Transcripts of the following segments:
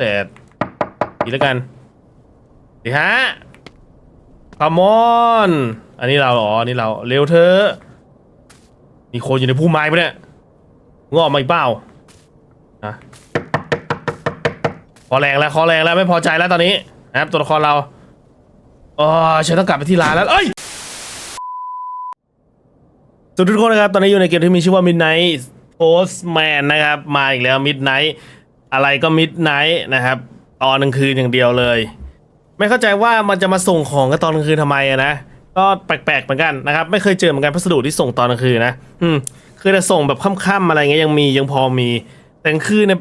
แต่ดีแล้วกันดีฮะคามอนอันนี้เราเหรออันนี้เราเร็วเธอมีคนอยู่ในพุ่มไม้ปะเนี่ยงอกมาอีกเปล่านะคอแรงแล้วคอแรงแล้วไม่พอใจแล้วตอนนี้นะครับตัวละครเราอ๋อฉันต้องกลับไปที่ร้านแล้วเอ้ยสวัสดีทุกคนนะครับ ตอนนี้อยู่ในเกมที่มีชื่อว่า Midnight Postman นะครับ มาอีกแล้ว Midnight อะไรก็ Midnight นะครับ ตอนกลางคืนอย่างเดียวเลย ไม่เข้าใจว่ามันจะมาส่งของกันตอนกลางคืนทำไมอะนะก็แปลกๆเหมือนกันนะครับ ไม่เคยเจอเหมือนกันพัสดุที่ส่งตอนกลางคืนนะอืมคือจะส่งแบบค่ำๆอะไรเงี้ยยังมียังพอมี แต่กลางคืนเนี่ย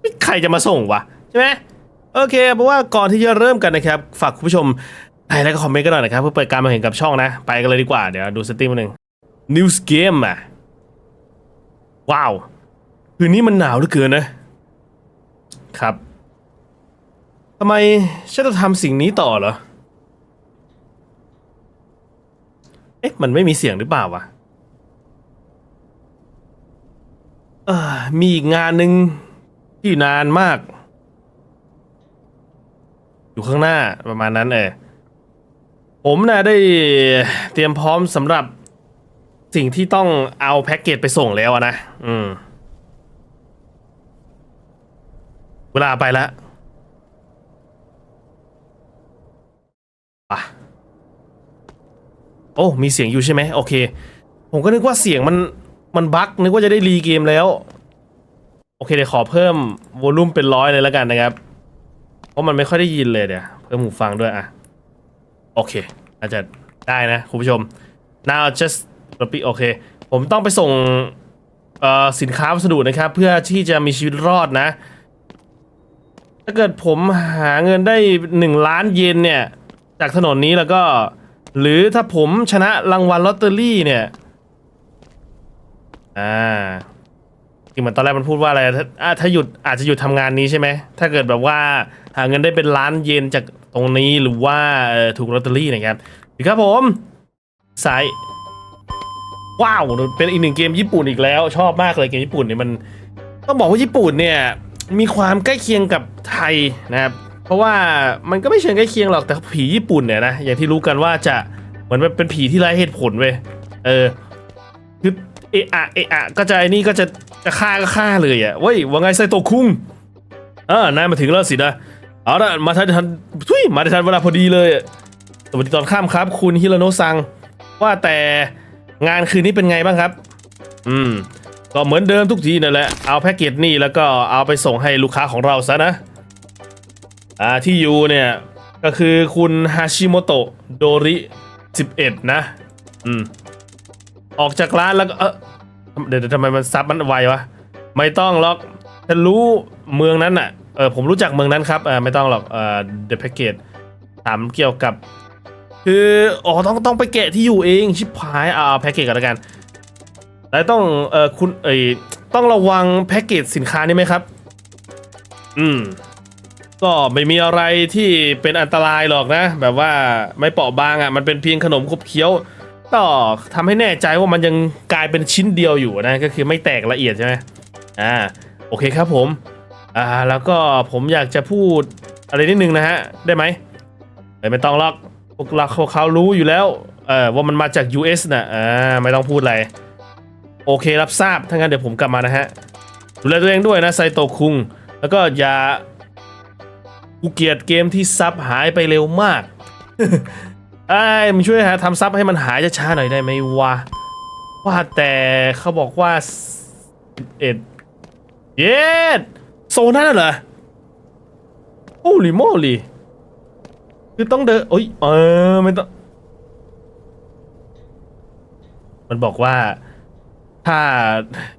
ไม่ใครจะมาส่งวะใช่ไหมโอเค เพราะว่าก่อนที่จะเริ่มกันนะครับ ฝากคุณผู้ชมไลค์และก็คอมเมนต์กันหน่อยนะครับเพื่อเปิดการมาเห็นกับช่องนะ ไปกันเลยดีกว่า เดี๋ยวดูสตรีมหนึ่ง News Game อะ ว้าว คืนนี้มันหนาวเหลือเกินนะ ครับทำไมฉันจะทำสิ่งนี้ต่อเหรอ เอ๊ะ มันไม่มีเสียงหรือเปล่าวะเออมีอีกงานหนึ่งที่นานมาก อยู่ข้างหน้าประมาณนั้นเออผมนะได้เตรียมพร้อมสำหรับสิ่งที่ต้องเอาแพ็กเกจไปส่งแล้วนะ อืม เวลาไปแล้วอะโอ้ มีเสียงอยู่ใช่ไหมโอเค ผมก็นึกว่าเสียงมันมันบั๊กนึกว่าจะได้รีเกมแล้ว โอเคเดี๋ยวขอเพิ่มวอลลุ่มเป็นร้อยเลยแล้วกันนะครับ เพราะมันไม่ค่อยได้ยินเลยเดี๋ยวเพิ่มหูฟังด้วยอะ โอเคอาจจะได้นะ คุณผู้ชม now just รปีโอเค ผมต้องไปส่งสินค้าวัสดุนะครับ เพื่อที่จะมีชีวิตรอดนะ ถ้าเกิดผมหาเงินได้หนึ่งล้านเยนเนี่ย จากถนนนี้แล้วก็ หรือถ้าผมชนะรางวัลลอตเตอรี่เนี่ย อ่าจริงเหมือนตอนแรกมันพูดว่าอะไรถ้าอ่าถ้าหยุดอาจจะหยุดทำงานนี้ใช่ไหม ถ้าเกิดแบบว่าหาเงินได้เป็นล้านเยนจากตรงนี้หรือว่าเอ่อถูกลอตเตอรี่นะครับดีครับผมซ้ายว้าว เป็นอีกหนึ่งเกมญี่ปุ่นอีกแล้ว ชอบมากเลยเกมญี่ปุ่นเนี่ยมัน ต้องบอกว่าญี่ปุ่นเนี่ย มีความใกล้เคียงกับไทยนะครับ เพราะว่ามันก็ไม่เชิงใกล้เคียงหรอกแต่ผีญี่ปุ่นเนี่ยนะอย่างที่รู้กันว่าจะเหมือนเป็นผีที่ไร้เหตุผลเว้ยเออคือเอะอะเอะอะก็จะไอ้นี่ก็จะจะฆ่าก็ฆ่าเลยอะเว้ยว่าไงไซโตะคุงอ่านายมาถึงแล้วสินะเอาละมาทันทันทุยมาทันเวลาพอดีเลยสวัสดีตอนข้ามครับ คุณฮิโรโนะซัง ว่าแต่งานคืนนี้เป็นไงบ้างครับ อืม ก็เหมือนเดิมทุกทีนั่นแหละ เอาแพ็กเกจนี่แล้วก็เอาไปส่งให้ลูกค้าของเราซะนะ อ่าที่อยู่เนี่ย ก็คือคุณฮาชิโมโตะโดริ11 นะ อืม ออกจากร้านแล้วก็ เออเดี๋ยวทำไมมันซับมันไววะ ไม่ต้องหรอกฉันรู้เมืองนั้นอะ เออผมรู้จักเมืองนั้นครับเออไม่ต้องหรอก เออเดอะแพ็กเกจถามเกี่ยวกับ คือ อ๋อ ต้องต้องไปแกะที่อยู่เอง ชิบหาย เอาแพ็กเกจกันแล้วกัน แล้วต้องเออคุณเอ่ยต้องระวังแพ็กเกจสินค้านี่ไหมครับ อืม ก็ไม่มีอะไรที่เป็นอันตรายหรอกนะ แบบว่าไม่เปราะบางอะ มันเป็นเพียงขนมขบเคี้ยวก็ทำให้แน่ใจว่ามันยังกลายเป็นชิ้นเดียวอยู่นะ ก็คือไม่แตกละเอียดใช่ไหมอ่าโอเคครับผมอ่าแล้วก็ผมอยากจะพูดอะไรนิดนึงนะฮะ ได้ไหมเอ้ยไม่ต้องหรอกพวกเราเขาเขารู้อยู่แล้วเออว่ามันมาจาก US นะอ่าไม่ต้องพูดอะไร โอเครับทราบถ้างั้นเดี๋ยวผมกลับมานะฮะ ดูแลตัวเองด้วยนะไซโตคุง แล้วก็อย่ากูเกลียดเกมที่ซับหายไปเร็วมากไอ้มึงช่วยหาทำซับให้มันหายช้าๆหน่อยได้ไหมวะ ว่าแต่เขาบอกว่าเอ็ดเย็ดโซนั่นเหรอโอ้ลิโมลีคือต้องเดินโอ้ยเออไม่ต้อง มันบอกว่า ถ้า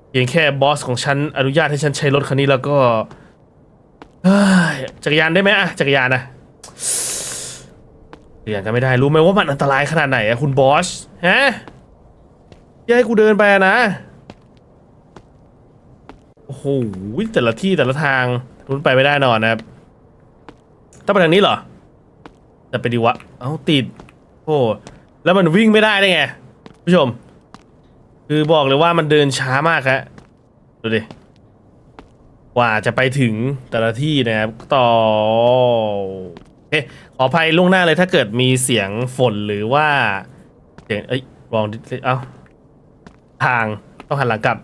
เพียงแค่บอสของฉันอนุญาตให้ฉันใช้รถคันนี้แล้วก็เฮ้ยจักรยานได้ไหมอะจักรยานนะจักรยานก็ไม่ได้รู้ไหมว่ามันอันตรายขนาดไหนอะคุณบอสฮะอย่าให้กูเดินไปอะนะโอ้โหแต่ละที่แต่ละทางรุนไปไม่ได้นอนนะครับต้องไปทางนี้เหรอจะไปดีวะเอ้าติดโอ้แล้วมันวิ่งไม่ได้ได้ไงผู้ชม คือบอกเลยว่ามันเดินช้ามากฮะดูดิกว่าจะไปถึงแต่ละที่นะครับต่อโอเคขออภัยล่วงหน้าเลยถ้าเกิดมีเสียงฝนหรือว่าเสียงเอ้ยลองดิเอ้าทางต้องหันหลังกลับ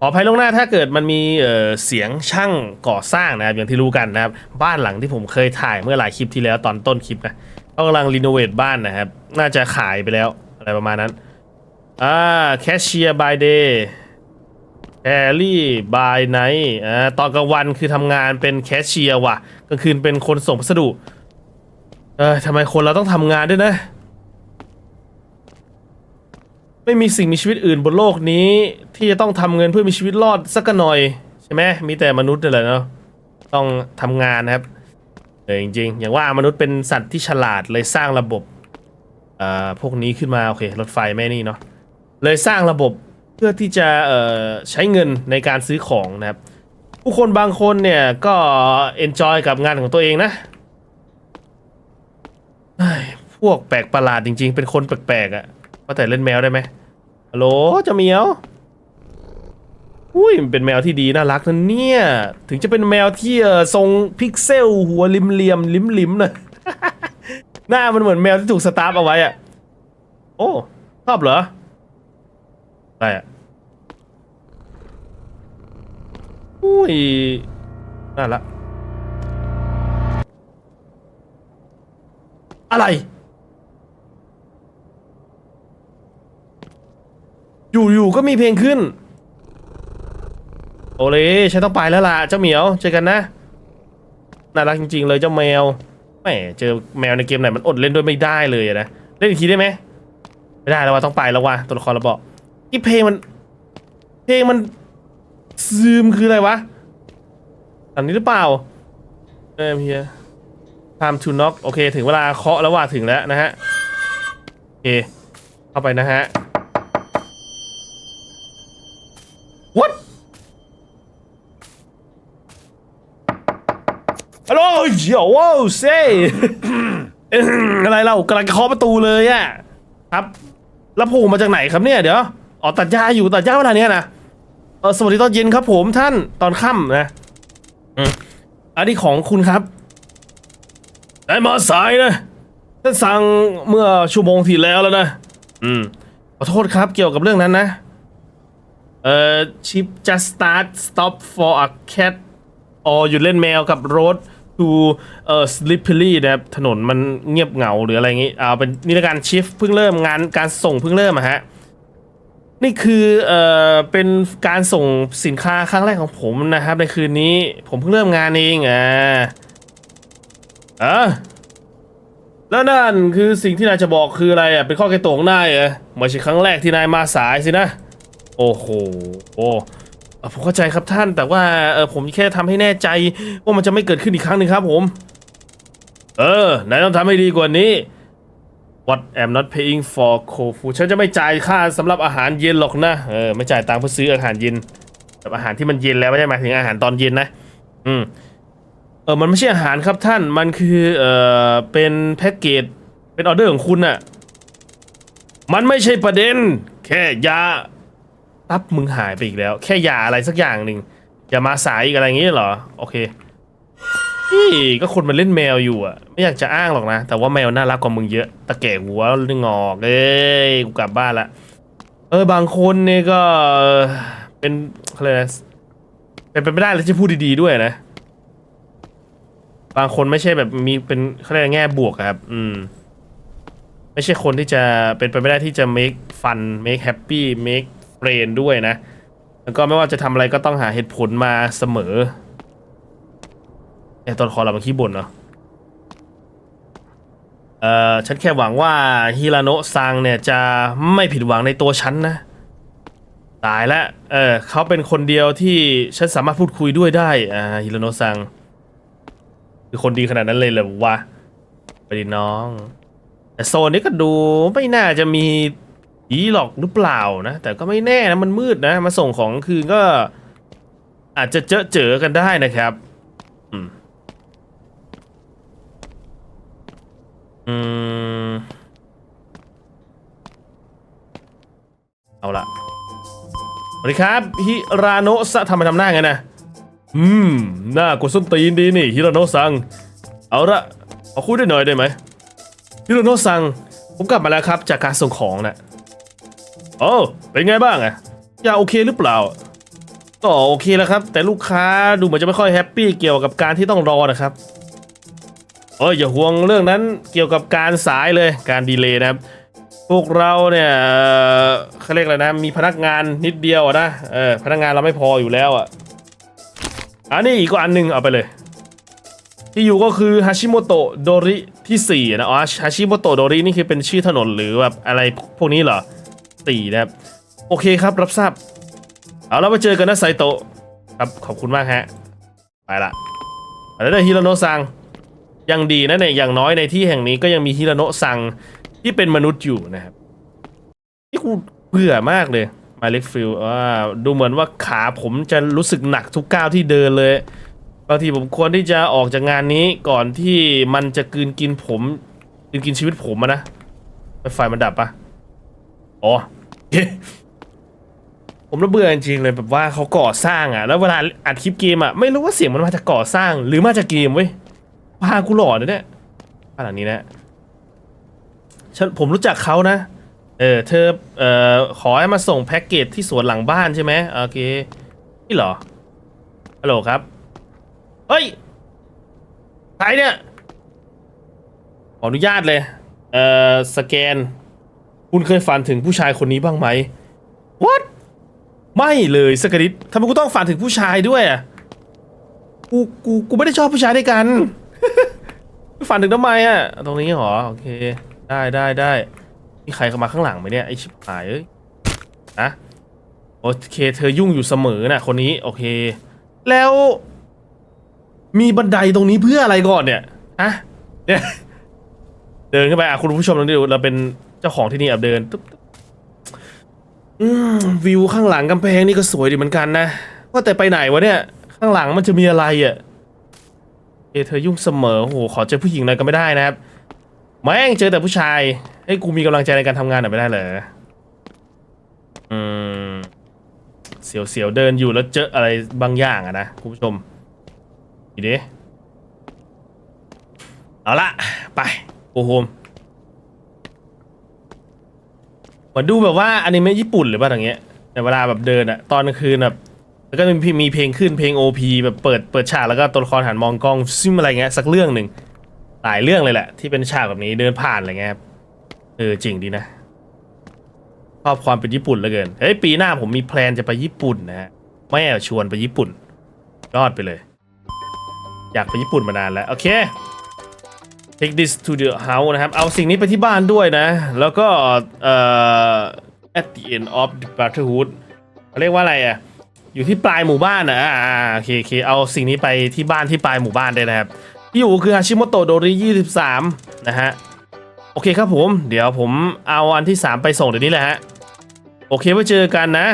ขออภัยล่วงหน้าถ้าเกิดมันมีเอ่อเสียงช่างก่อสร้างนะครับอย่างที่รู้กันนะครับ บ้านหลังที่ผมเคยถ่ายเมื่อหลายคลิปที่แล้วตอนต้นคลิปนะก็กำลังรีโนเวทบ้านนะครับ น่าจะขายไปแล้วอะไรประมาณนั้น อ่าแคชเชียร์บายเดย์แอรี่บายไนท์อ่าตอนกลางวันคือทำงานเป็นแคชเชียร์ว่ะกลางคืนเป็นคนส่งพัสดุ เออทำไมคนเราต้องทำงานด้วยนะ ไม่มีสิ่งมีชีวิตอื่นบนโลกนี้ ที่จะต้องทำเงินเพื่อมีชีวิตรอดสักหน่อย ใช่ไหมมีแต่มนุษย์นี่แหละเนาะต้องทำงานนะครับเออจริงๆ อย่างว่ามนุษย์เป็นสัตว์ที่ฉลาดเลยสร้างระบบอ่าพวกนี้ขึ้นมา โอเค รถไฟไม่นี่เนาะ เลยสร้างระบบเพื่อที่จะใช้เงินในการซื้อของนะครับ ผู้คนบางคนเนี่ยก็เอนจอยกับงานของตัวเองนะเฮ้พวกแปลกประหลาดจริงๆ เป็นคนแปลกๆอะ่ะว่าแต่เล่นแมวได้ไหมฮัลโหลจ้าเมียวอุ้ยมันเป็นแมวที่ดีน่ารักนะเนี่ย ถึงจะเป็นแมวที่ทรงพิกเซล หัวริมเหลี่ยมลิมลิมๆหนะหน้ามันเหมือนแมวที่ถูกสตาร์ฟเอาไว้อะโอ้ชอบเหรอ อะไรอะอุ้ยน่าละ อะไร อยู่ๆก็มีเพลงขึ้น โอเลฉันต้องไปแล้วล่ะ เจ้าเหมียว เจอกันนะ น่ารักจริง ๆ เลยเจ้าแมวแหมเจอแมวในเกมไหนมันอดเล่นด้วยไม่ได้เลยนะ เล่นอีกทีได้ไหม ไม่ได้แล้วว่าต้องไปแล้วว่ะตัวละครเราบอก นี่เพลงมัน เพลงมันซึมคืออะไรวะอันนี้หรือเปล่าเออเฮีย time to knock โอเคถึงเวลาเคาะแล้วว่าถึงแล้วนะฮะ โอเค เข้าไปนะฮะ what ฮัลโหลเดี๋ยวว้าวเซ่อะไรเรากำลังเคาะประตูเลยอะครับ แล้วโผล่มาจากไหนครับเนี่ยเดี๋ยว อ๋อตัดหญ้าอยู่ตัดหญ้าเวลาเนี้ยนะเออสวัสดีตอนเย็นครับผมท่านตอนค่ำนะอืมอันนี้ของคุณครับได้มาสายนะท่านสั่งเมื่อชั่วโมงที่แล้วแล้วนะอืมขอโทษครับเกี่ยวกับเรื่องนั้นนะ เอ่อ ชิป just start stop for a cat อ๋อหยุดเล่นแมวกับ road to เอ่อ slippery นะครับถนนมันเงียบเหงาหรืออะไรอย่างงี้เอาเป็นนี่ละกันชิฟเพิ่งเริ่มงานการส่งเพิ่งเริ่มอะฮะ นี่คือเอ่อเป็นการส่งสินค้าครั้งแรกของผมนะครับ ในคืนนี้ผมเพิ่งเริ่มงานเองอะอะแล้วนั่นคือสิ่งที่นายจะบอกคืออะไรอะเป็นข้อแก้ตัวของนายเหรอไม่ใช่ครั้งแรกที่นายมาสายสินะ โอ้โหโอ้ผมเข้าใจครับท่านแต่ว่าเออผมแค่ทำให้แน่ใจว่ามันจะไม่เกิดขึ้นอีกครั้งหนึ่งครับผม เออนายต้องทำให้ดีกว่านี้ What am not paying for cold food ฉันจะไม่จ่ายค่าสำหรับอาหารเย็นหรอกนะ เออ ไม่จ่ายตังค์เพื่อซื้ออาหารเย็นแบบอาหารที่มันเย็นแล้วไม่ใช่หมายถึงอาหารตอนเย็นนะ อืม เออ มันไม่ใช่อาหารครับท่าน มันคือ เออเป็นแพ็กเกจ เป็นออเดอร์ของคุณน่ะ มันไม่ใช่ประเด็น แค่ยาตับมึงหายไปอีกแล้ว แค่ยาอะไรสักอย่างหนึ่งอย่ามาสายอีกอะไรอย่างงี้เหรอ โอเค พี่ก็คนมันเล่นแมวอยู่อะไม่อยากจะอ้างหรอกนะ แต่ว่าแมวน่ารักกว่ามึงเยอะ ตะแก่หัวนึงอกเอ้ยกูกลับบ้านละ เออบางคนเนี่ยก็เป็นอะไรยกนะเป็นไปไม่ได้เลยจะพูดดีๆด้วยนะ บางคนไม่ใช่แบบมีเป็นเขาเรียกอะไรแง่บวกอะครับ อืม ไม่ใช่คนที่จะเป็นไปไม่ได้ที่จะ make fun make happy make friend ด้วยนะ แล้วก็ไม่ว่าจะทำอะไรก็ต้องหาเหตุผลมาเสมอ ไอ้ตัวละครเรามันขี้บ่นเนาะเอ่อฉันแค่หวังว่าฮิราโนะซังเนี่ยจะไม่ผิดหวังในตัวฉันนะ ตายแล้วเออเขาเป็นคนเดียวที่ฉันสามารถพูดคุยด้วยได้อ่าฮิราโนะซังคือคนดีขนาดนั้นเลยเหรอวะไปดิน้อง แต่โซนนี้ก็ดูไม่น่าจะมีผีหรอกหรือเปล่านะ แต่ก็ไม่แน่นะมันมืดนะ มาส่งของคืนก็อาจจะเจอเจอกันได้นะครับ อืม อืม เอาละสวัสดีครับ ฮิราโนะสะทำไมทำหน้าไงนะ อืม หน่ากดส้นตีนดีนี่ ฮิโรโนะซัง เอาละขอาคุยได้หน่อยได้ไหม ฮิโรโนะซัง ผมกลับมาแล้วครับ จากการส่งของนะโอ้เป็นไงบ้างอะยาโอเคหรือเปล่า ก็โอเคแล้วครับ แต่ลูกค้าดูเหมือนจะไม่ค่อยแฮปปี้เกี่ยวกับการที่ต้องรอนะครับ เอออย่าห่วงเรื่องนั้นเกี่ยวกับการสายเลยการดีเลย์นะครับ พวกเราเนี่ยเขาเรียกอะไรนะ มีพนักงานนิดเดียวอะนะเออพนักงานเราไม่พออยู่แล้วอะอันนี้อีกก็อันหนึงเอาไปเลย ที่อยู่ก็คือฮาชิโมโตะโดริที่สี่นะอ๋อฮาชิโมโตะโดรินี่คือเป็นชื่อถนนหรือแบบอะไรพวกนี้เหรอสี่นะครับโอเคครับรับทราบเอาแล้วมาเจอกันนะไซโตะครับขอบคุณมากฮะไปละไปแล้วเด้ฮิโรโนะซัง ยังดีนะเนี่ยอย่างน้อยในที่แห่งนี้ก็ยังมีฮิราโนะซังที่เป็นมนุษย์อยู่นะครับที่กูเบื่อมากเลยมาเล็กฟิลว่าดูเหมือนว่าขาผมจะรู้สึกหนักทุกก้าวที่เดินเลยบางทีผมควรที่จะออกจากงานนี้ก่อนที่มันจะกืนกินผมกืนกินชีวิตผมนะไฟมันดับปะอ๋อผมระเบื่อจริงเลยแบบว่าเขาก่อสร้างอะแล้วเวลาอัดคลิปเกมอะไม่รู้ว่าเสียงมันมาจากก่อสร้างหรือมาจากเกมเว้ย พากูหลอนนะเนี่ยบ้านหลังนี้นะฉันผมรู้จักเขานะ เออเธอเอ่อขอให้มาส่งแพ็กเกจที่สวนหลังบ้านใช่ไหมโอเคนี่เหรอฮัลโหลครับเฮ้ยใครเนี่ยขออนุญาตเลย เอ่อสแกน คุณเคยฝันถึงผู้ชายคนนี้บ้างไหม what ไม่เลยสกนิดทำไมกูต้องฝันถึงผู้ชายด้วยอะกูกูกูไม่ได้ชอบผู้ชายด้วยกัน ฝันถึงทำไมอะ ตรงนี้เหรอ โอเค ได้ได้ได้มีใครเข้ามาข้างหลังไหมเนี่ย ไอชิบหายเอ้ยอะโอเค เธอยุ่งอยู่เสมอน่ะ คนนี้ โอเค แล้ว มีบันไดตรงนี้เพื่ออะไรก่อนเนี่ยอะเนี่ยเดินขึ้นไปอะคุณผู้ชมลองดูเราเป็นเจ้าของที่นี่อะเดินตุ๊บตุ๊บอืมวิวข้างหลังกำแพงนี่ก็สวยดีเหมือนกันนะว่าแต่ไปไหนวะเนี่ย ข้างหลังมันจะมีอะไรอะ เอเธอยุ่งเสมอโอ้โหขอเจอผู้หญิงหน่อยก็ไม่ได้นะครับแม่งเจอแต่ผู้ชายให้กูมีกำลังใจในการทำงานหน่อยไม่ได้เหรออืมเสียวเสียวๆเดินอยู่แล้วเจออะไรบางอย่างอะนะคุณผู้ชมดีดิเอาละไปโอ้โหมมือนดูแบบว่าอนิเมะญี่ปุ่นหรือเปล่าอย่างเงี้ยแต่เวลาแบบเดินอะตอนกลางคืนแบบ แล้วก็มีมีเพลงขึ้นเพลง OP แบบเปิดเปิดฉากแล้วก็ตัวละครหันมองกล้องซิมอะไรเงี้ยสักเรื่องหนึ่งหลายเรื่องเลยแหละ ที่เป็นฉากแบบนี้เดินผ่านอะไรเงี้ยครับเออจริงดีนะชอบความเป็นญี่ปุ่นเหลือเกินเฮ้ยปีหน้าผมมีแพลนจะไปญี่ปุ่นนะฮะแม่ชวนไปญี่ปุ่นยอดไปเลย อยากไปญี่ปุ่นมานานแล้วโอเค take this to the house นะครับ เอาสิ่งนี้ไปที่บ้านด้วยนะ แล้วก็เอ่อ at the end of the brotherhood เขาเรียกว่าอะไรอะ อยู่ที่ปลายหมู่บ้านนะอ่าโอเคโอเคเอาสิ่งนี้ไปที่บ้านที่ปลายหมู่บ้านได้นะครับที่อยู่คือฮาชิโมโตะโดริ23 นะฮะ โอเคครับผม เดี๋ยวผมเอาอันที่ 3 ไปส่งเดี๋ยวนี้แหละฮะ โอเคไว้เจอกันนะ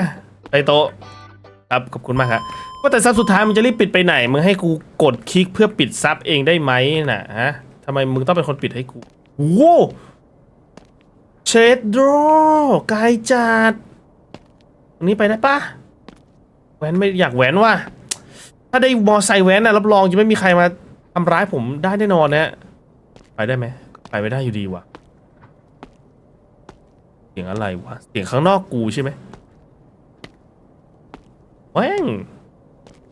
ไตโตะครับขอบคุณมากครับว่าแต่ซับสุดท้ายมันจะรีบปิดไปไหน มึงให้กูกดคลิกเพื่อปิดซับเองได้ไหมน่ะฮะทำไมมึงต้องเป็นคนปิดให้กูโว้เชดโดรไกลจัดตรงนี้ไปได้ปะ ว้นไม่อยากแหวนว่ะถ้าได้มอไซค์แว้นนะรับรองจะไม่มีใครมาทำร้ายผมได้แน่นอนนะไปได้ไหมไปไม่ได้อยู่ดีว่ะ เสียงอะไรวะเสียงข้างนอกกูใช่ไหมแว้ง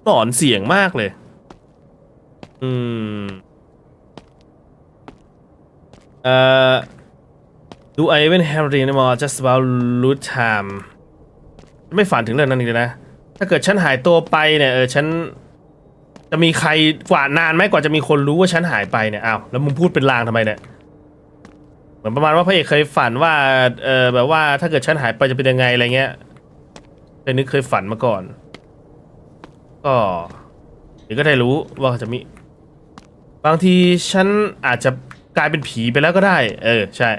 หลอนเสียงมากเลย อืม เอ่อ do I even have anymore just about loot time ไม่ฝันถึงเรื่องนั้นอีกเลยนะ ถ้าเกิดฉันหายตัวไปเนี่ยเออฉันจะมีใครกว่านานไหมกว่าจะมีคนรู้ว่าฉันหายไปเนี่ยอ้าวแล้วมึงพูดเป็นลางทำไมเนี่ยเหมือนประมาณว่าพระเอกเคยฝันว่าเออแบบว่าถ้าเกิดฉันหายไปจะเป็นยังไงอะไรเงี้ยเคยนึกเคยฝันมาก่อน ก็เดี๋ยวก็ได้รู้ว่าจะมี บางทีฉันอาจจะกลายเป็นผีไปแล้วก็ได้ เออ ใช่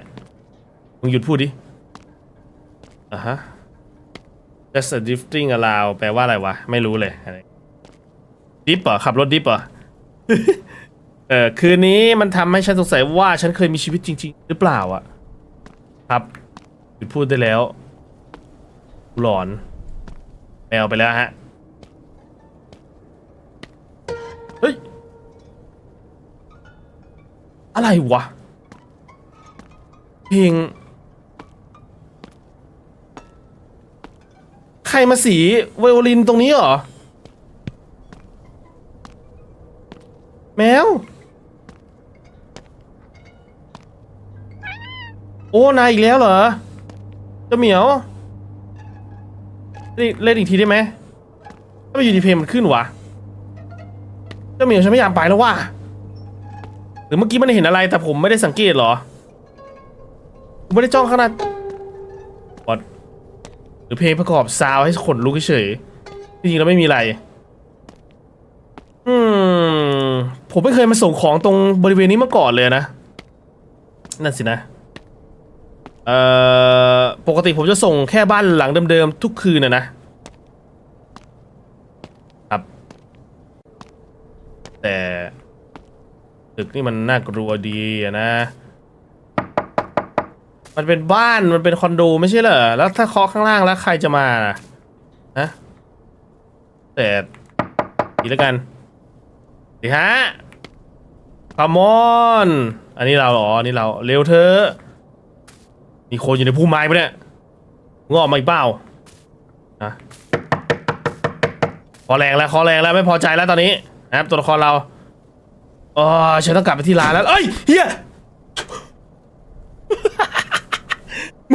มึงหยุดพูดดิอะฮะ just a drifting around แปลว่าอะไรวะ ไม่รู้เลยอะไรดิฟเหรอขับรถดิฟเหรอเออคืนนี้มันทำให้ฉันสงสัยว่าฉันเคยมีชีวิตจริง ๆ หรือเปล่าอะ ครับหยุดพูดได้แล้ว หลอนแมวไปแล้วฮะ เฮ้ย อะไรวะ เพลง ใครมาสีไวโอลินตรงนี้เหรอ แมว โอ้ นายอีกแล้วเหรอเจ้าเหมียว เล่นเล่นอีกทีได้ไหมถ้าไปอยู่ดีเพลงมันขึ้นวะเจ้าเหมียวฉันไม่อยากไปแล้วว่ะหรือเมื่อกี้มันเห็นอะไรแต่ผมไม่ได้สังเกตเหรอผมไม่ได้จ้องขนาด รือเพลงประกอบซาวให้ขนลุกเฉยจริงๆแล้วไม่มีอะไร อืม ผมไม่เคยมาส่งของตรงบริเวณนี้มาก่อนเลยนะ นั่นสินะ เอ่อ ปกติผมจะส่งแค่บ้านหลังเดิมๆทุกคืนนะนะครับ แต่ตึกนี่มันน่ากลัวดีนะ มันเป็นบ้านมันเป็นคอนโดไม่ใช่เหรอ แล้วถ้าเคาะข้างล่างแล้วใครจะมาล่ะฮะแต่ดีแล้วกันดีฮะคามอนอันนี้เราเหรออันนี้เราเร็วเธอมีคนอยู่ในพุ่มไม้ปะเนี่ยมึงออกมาอีกเปล่าฮะคอแรงแล้วคอแรงแล้วไม่พอใจแล้วตอนนี้นะครับตัวละครเราอ๋อฉันต้องกลับไปที่ร้านแล้วเอ้ยเฮีย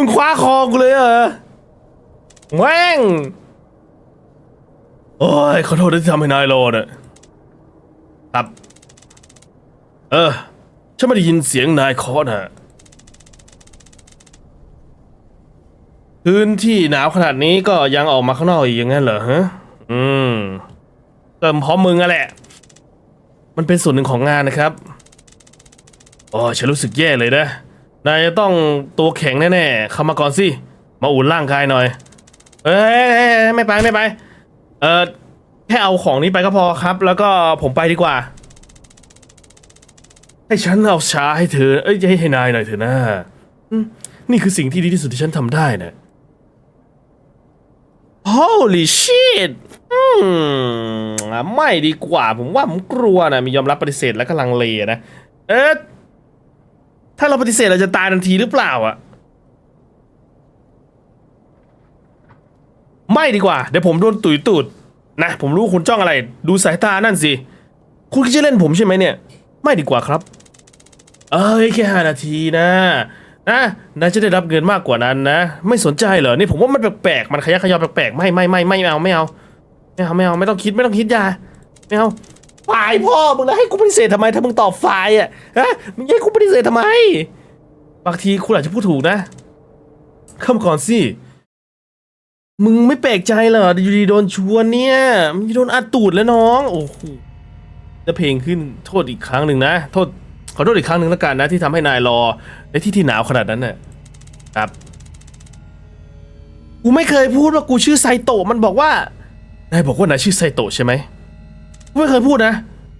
มึงคว้าคอกูเลยเหรอแม่งโอ้ยขอโทษที่ทำให้นายรอน่ะครับ เออ ฉันไม่ได้ยินเสียงนายเคาะนะพื้นที่หนาวขนาดนี้ก็ยังออกมาข้างนอกอีกอย่างนั้นเหรอฮะ อืมเติมพร้อมมึงอะแหละ มันเป็นส่วนหนึ่งของงานนะครับโอ้ยฉันรู้สึกแย่เลยนะ นายจะต้องตัวแข็งแน่ๆเข้ามาก่อนสิ มาอุ่นร่างกายหน่อย เอ้ยไม่ไปไม่ไป เออแค่เอาของนี้ไปก็พอครับ แล้วก็ผมไปดีกว่า ให้ฉันเอาชาให้เธอ เอ้ยให้ให้นายหน่อยเถอะนะนี่คือสิ่งที่ดีที่สุดที่ฉันทำได้นะ Holy shit อืมไม่ดีกว่า ผมว่าผมกลัวนะ มียอมรับปฏิเสธและก็ลังเลนะ เอ๊ะ ถ้าเราปฏิเสธเราจะตายทันทีหรือเปล่าอะ ไม่ดีกว่า เดี๋ยวผมโดนตุยตูดนะ ผมรู้คุณจ้องอะไร ดูสายตานั่นสิ คุณคิดจะเล่นผมใช่ไหมเนี่ย ไม่ดีกว่าครับ เอ้ยแค่ห้านาทีนะนะนายจะได้รับเงินมากกว่านั้นนะ ไม่สนใจเหรอ นี่ผมว่ามันแปลกๆ มันขยักขยอแปลกๆ ไม่ไม่ไม่ไม่เอาไม่เอาไม่เอา ไม่เอาไม่ต้องคิดไม่ต้องคิดยา ไม่เอา ฝ่ายพ่อมึงนะให้กูปฏิเสธทำไมถ้ามึงตอบฝ่ายอะฮะมึงให้กูปฏิเสธทำไม บางทีคุณอาจจะพูดถูกนะเข้ามาก่อนสิ มึงไม่แปลกใจเหรออยู่ดีโดนชวนเนี่ยมึงโดนอัดตูดแล้วน้อง โอ้โหจะเพลงขึ้นโทษอีกครั้งหนึ่งนะ โทษขอโทษอีกครั้งหนึ่งแล้วกันนะที่ทำให้นายรอในที่ที่หนาวขนาดนั้นน่ะครับกูไม่เคยพูดว่ากูชื่อไซโตะมันบอกว่านายบอกว่านายชื่อไซโตะใช่ไหม ไม่เคยพูดนะ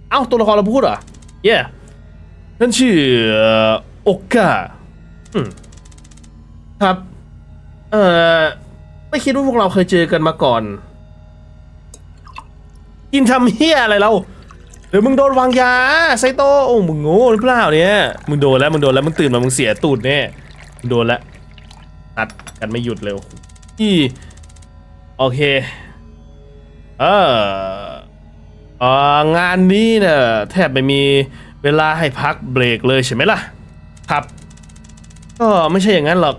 เอ้าตัวละครเราพูดเหรอ เย่นั่นชื่อโอกาครับ เอ่อ ไม่คิดว่าพวกเราเคยเจอกันมาก่อน กินทำเฮียอะไรเราเดี๋ยวมึงโดนวางยาไซโตโอ้มึงโง่หรือเปล่าเนี่ย มึงโดนแล้วมึงโดนแล้วมึงตื่นมามึงเสียตูดแน่มึงโดนแล้วอัดกันไม่หยุดเลยโอ้โหอีโอเค เออ เอองานนี้เนี่ยแทบไม่มีเวลาให้พักเบรกเลยใช่ไหมล่ะ ครับ ก็ไม่ใช่อย่างนั้นหรอก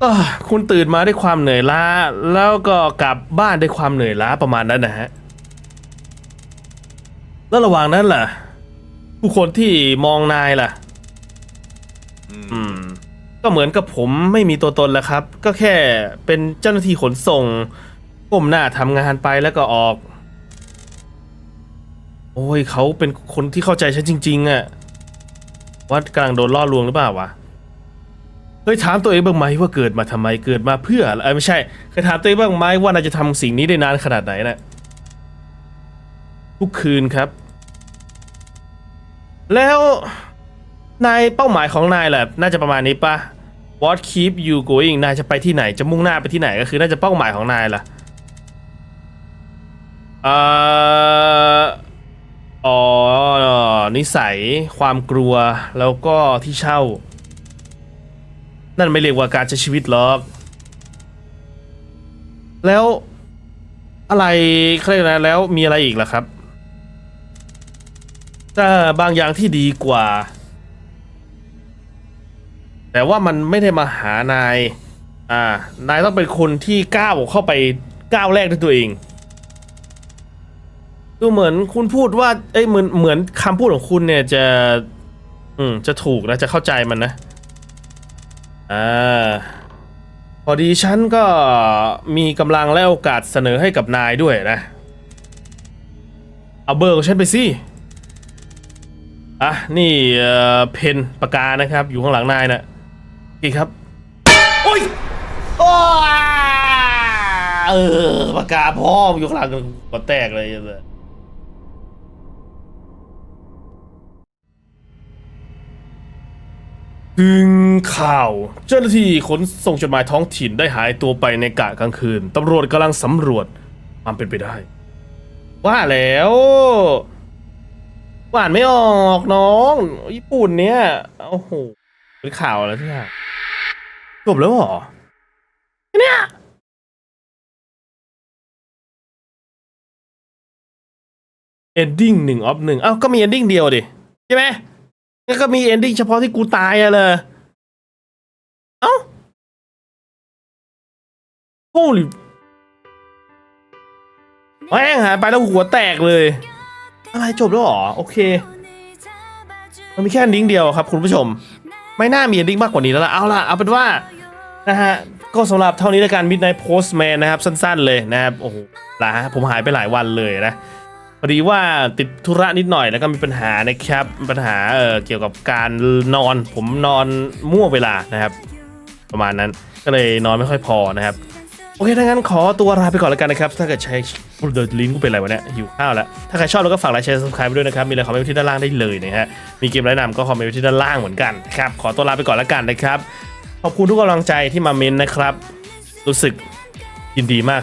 เอ้อคุณตื่นมาด้วยความเหนื่อยล้า แล้วก็กลับบ้านด้วยความเหนื่อยล้าประมาณนั้นนะฮะ แล้วระหว่างนั้นล่ะ ผู้คนที่มองนายล่ะ อืม ก็เหมือนกับผมไม่มีตัวตนแล้วครับ ก็แค่เป็นเจ้าหน้าที่ขนส่งก้มหน้าทำงานไปแล้วก็ออก โอ้ยเขาเป็นคนที่เข้าใจฉันจริง ๆอะว่ากำลังโดนล่อลวงหรือเปล่าวะเคยถามตัวเองบ้างไหมว่าเกิดมาทำไมเกิดมาเพื่ออะไรไม่ใช่เคยถามตัวเองบ้างไหมว่านาจะทำสิ่งนี้ได้นานขนาดไหนนะทุกคืนครับ แล้วนายเป้าหมายของนายแหละน่าจะประมาณนี้ปะ What keep you going นายจะไปที่ไหนจะมุ่งหน้าไปที่ไหนก็คือน่าจะเป้าหมายของนายล่ะเอ่อ อ๋อ นิสัย ความกลัว แล้วก็ที่เช่า นั่นไม่เรียกว่าการใช้ชีวิตหรอก แล้วอะไรเขาเรียกนะแล้วมีอะไรอีกล่ะครับถ้าบางอย่างที่ดีกว่า แต่ว่ามันไม่ได้มาหานาย อ่า นายต้องเป็นคนที่ก้าวเข้าไปก้าวแรกด้วยตัวเอง ดูเหมือนคุณพูดว่า เอ้ยเหมือนเหมือนคำพูดของคุณเนี่ยจะ อืม จะถูกนะ จะเข้าใจมันนะ อ่า พอดีฉันก็มีกำลังและโอกาสเสนอให้กับนายด้วยนะ เอาเบอร์ของฉันไปสิ อะ นี่เอ่อเพนปากกานะครับ อยู่ข้างหลังนายนะโอเครับ โอ้ยโอ้ยเออปากกาพ่อมอยู่ข้างหลังก็แตกเลยเลย ถึงข่าว เจ้าหน้าที่ขนส่งจดหมายท้องถิ่นได้หายตัวไปในกะกลางคืน ตำรวจกำลังสำรวจความเป็นไปได้ ว่าแล้วว่านไม่ออกน้อง ญี่ปุ่นเนี่ยโอ้โหเป็นข่าวอะไรที่ไหนจบแล้วเหรอเนี่ยเอนดิ้งหนึ่งออฟหนึ่งเอ้าก็มีเอนดิ้งเดียวดิ ใช่ไหม ก็มีเอนดิ้งเฉพาะที่กูตายอะเลยเอ้าโอ้ยแม่งหายไปแล้วหัวแตกเลย อะไรจบแล้วหรอ โอเค มันมีแค่ ending เดียวครับคุณผู้ชม ไม่น่ามี ending มากกว่านี้แล้วล่ะ เอาล่ะ เอาเป็นว่านะฮะ ก็สำหรับเท่านี้แล้วกัน Midnight Postman นะครับ สั้นๆเลยนะครับ โอ้โหลาผมหายไปหลายวันเลยนะ พอดีว่าติดธุระนิดหน่อยแล้วก็มีปัญหานะครับปัญหาเอ่อเกี่ยวกับการนอน ผมนอนมั่วเวลานะครับ ประมาณนั้นก็เลยนอนไม่ค่อยพอนะครับ โอเคถ้างั้นขอตัวลาไปก่อนแล้วกันนะครับ ถ้าเกิดใช้เดินลิ้นกูเป็นไรวะเนี่ยหิวข้าวแล้ว ถ้าใครชอบแล้วก็ฝากไลค์แชร์ซับสไครป์ด้วยนะครับ มีอะไรคอมเมนต์ไว้ที่ด้านล่างได้เลยนะฮะมีเกมแนะนำก็คอมเมนต์ไว้ที่ด้านล่างเหมือนกันนะครับขอตัวลาไปก่อนแล้วกันนะครับขอบคุณทุกกำลังใจที่มาเมนนะครับ รู้สึกยินดีมาก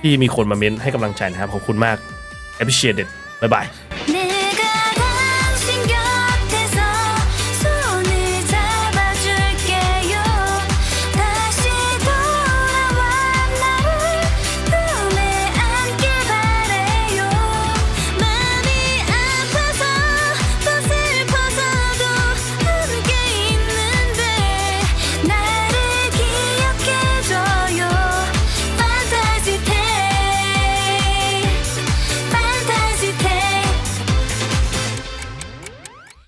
ที่มีคนมาเมนให้กำลังใจนะครับขอบคุณมาก appreciate it บ๊ายบาย